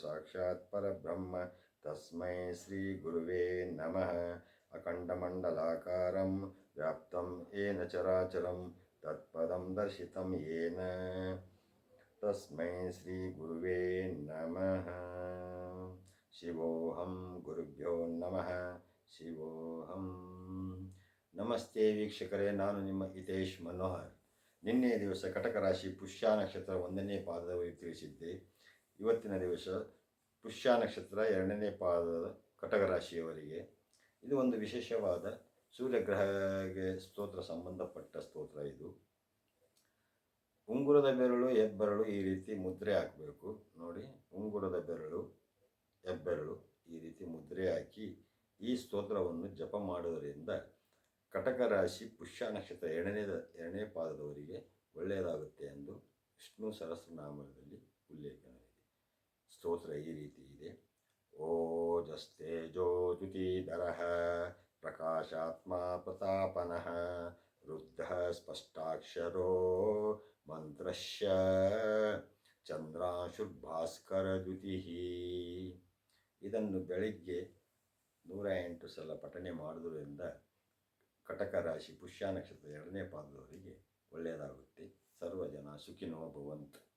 ಸಾಕ್ಷಾತ್ ಪರಬ್ರಹ್ಮ. ತಸ್ಮೈ ಶ್ರೀ ಗುರುವೇ ನಮಃ. ಅಖಂಡಮಂಡಲಾಕಾರಂ ವ್ಯಾಪ್ತಂ ಏನ ಚರಾಚರಂ ತತ್ಪದಂ ದರ್ಶಿತಂ ಏನ. ತಸ್ಮೈ ಶ್ರೀ ಗುರುವೇ ನಮಃ. ಶಿವೋಹಂ ಗುರುಭ್ಯೋ ನಮಃ. ಶಿವೋಹಂ. ನಮಸ್ತೆ ವೀಕ್ಷಕರೇ, ನಾನು ನಿಮ್ಮ ಹಿತೇಶ್ ಮನೋಹರ್. ನಿನ್ನೆ ದಿವಸ ಕಟಕ ರಾಶಿ ಪುಷ್ಯ ನಕ್ಷತ್ರ ಒಂದನೇ ಪಾದದವರೆಗೆ ತಿಳಿಸಿದ್ದೆ. ಇವತ್ತಿನ ದಿವಸ ಪುಷ್ಯ ನಕ್ಷತ್ರ ಎರಡನೇ ಪಾದದ ಕಟಕ ರಾಶಿಯವರಿಗೆ ಇದು ಒಂದು ವಿಶೇಷವಾದ ಸೂರ್ಯಗ್ರಹಗೆ ಸ್ತೋತ್ರ ಸಂಬಂಧಪಟ್ಟ ಸ್ತೋತ್ರ ಇದು. ಉಂಗುರದ ಬೆರಳು, ಹೆಬ್ಬೆರಳು ಈ ರೀತಿ ಮುದ್ರೆ ಹಾಕಬೇಕು. ನೋಡಿ, ಉಂಗುರದ ಬೆರಳು, ಹೆಬ್ಬೆರಳು ಈ ರೀತಿ ಮುದ್ರೆ ಹಾಕಿ ಈ ಸ್ತೋತ್ರವನ್ನು ಜಪ ಮಾಡುವುದರಿಂದ ಕಟಕ ರಾಶಿ ಪುಷ್ಯ ನಕ್ಷತ್ರ ಎರಡನೇದ ಎರಡನೇ ಪಾದದವರಿಗೆ ಒಳ್ಳೆಯದಾಗುತ್ತೆ ಎಂದು ವಿಷ್ಣು ಸಹಸ್ರನಾಮದಲ್ಲಿ ಸ್ತೋತ್ರ ಈ ರೀತಿ ಇದೆ. ಓಜಸ್ತೇಜೋ ದ್ಯುತಿಧರಃ ಪ್ರಕಾಶಾತ್ಮ ಪ್ರತಾಪನಃ ವೃದ್ಧ ಸ್ಪಷ್ಟಾಕ್ಷರೋ ಮಂತ್ರಶ್ಯ ಚಂದ್ರಾಶುರ್ಭಾಸ್ಕರ ದ್ಯುತಿ. ಇದನ್ನು ಬೆಳಿಗ್ಗೆ ನೂರ ಎಂಟು ಸಲ ಪಠನೆ ಮಾಡುವುದರಿಂದ ಕಟಕ ರಾಶಿ ಪುಷ್ಯ ನಕ್ಷತ್ರ ಎರಡನೇ ಪಾದದವರಿಗೆ ಒಳ್ಳೆಯದಾಗುತ್ತೆ. ಸರ್ವಜನ ಸುಖಿನೋ ಭವಂತು.